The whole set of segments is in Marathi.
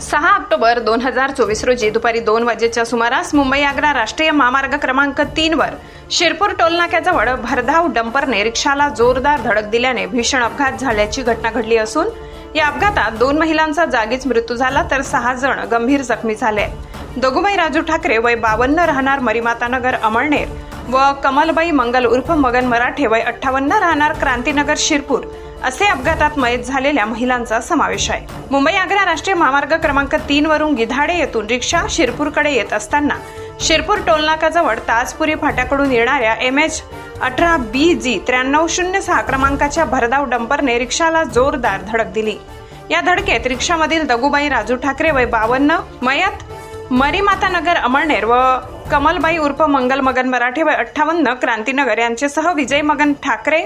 सहा ऑक्टोबर दोन हजार चोवीस रोजी दुपारी दोन वाजेच्या सुमारास मुंबई आग्रा राष्ट्रीय महामार्ग क्रमांक तीन वर शिरपूर टोलनाक्याजवळ भरधाव डंपरने रिक्षाला जोरदार धडक दिल्याने भीषण अपघात झाल्याची घटना घडली असून या अपघातात दोन महिलांचा जागीच मृत्यू झाला तर सहा जण गंभीर जखमी झाले. दोघुबाई राजू ठाकरे वय बावन्न राहणार मरीमातानगर अमळनेर व कमलबाई मंगल उर्फ मगन मराठे वय अठ्ठावन्न राहणार क्रांतीनगर शिरपूर असे अपघातात मयत झालेल्या महिलांचा समावेश आहे. मुंबई आग्रा राष्ट्रीय महामार्ग क्रमांक तीन वरून गिधाडे येथून रिक्षा शिरपूरकडे येत असताना शिरपूर टोलनाकाजवळ ताजपुरी फाट्याकडून येणाऱ्या एम एच अठरा बी जी त्र्याण्णव शून्य सहा क्रमांकाच्या भरधाव डंपरने रिक्षाला जोरदार धडक दिली. या धडकेत रिक्षामधील दगुबाई राजू ठाकरे वय बावन्न मयत मरीमाता नगर अमळनेर व कमलबाई उर्फ मंगल मगन मराठे वय अठ्ठावन्न क्रांतीनगर यांच्यासह विजय मगन ठाकरे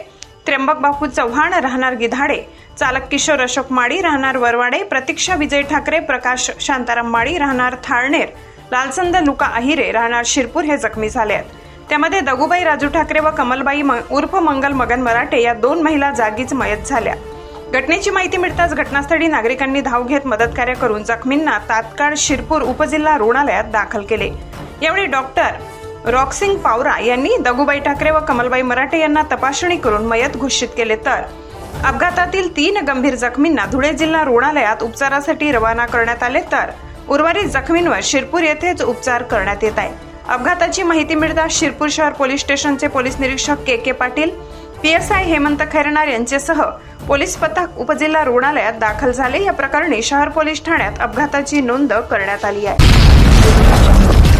त्र्यंबक बापू चव्हाण राहणार गिधाडे. चालक किशोर अशोक माळी राहणार वरवाडे. प्रतीक्षा विजय ठाकरे प्रकाश शांताराम माळी राहणार थाळनेर. लालचंद लुका अहिरे राहणार शिरपूर हे जखमी झाले आहेत. त्यामध्ये दगुबाई राजू ठाकरे व कमलबाई म- उर्फ मंगल मगन मराठे या दोन महिला जागीच मयत झाल्या. घटनेची माहिती मिळताच घटनास्थळी नागरिकांनी धाव घेत मदतकार्य करून जखमींना तात्काळ शिरपूर उपजिल्हा रुग्णालयात दाखल केले. यावेळी डॉक्टर रॉक्सिंग पावरा यांनी दगुबाई ठाकरे व कमलबाई मराठे यांना तपासणी करून मयत घोषित केले तर. अपघातातील तीन गंभीर जखमींना धुळे जिल्हा रुग्णालयात उपचारासाठी रवाना करण्यात आले तर. उर्वरित जखमींवर शिरपूर येथेच उपचार करण्यात येत आहे. अपघाताची माहिती मिळताच शिरपूर शहर पोलीस स्टेशनचे पोलीस निरीक्षक K K Patil PSI Hemant Khairnar यांच्यासह पोलीस पथक उपजिल्हा रुग्णालयात दाखल झाले. या प्रकरणी शहर पोलीस ठाण्यात अपघाताची नोंद करण्यात आली आहे.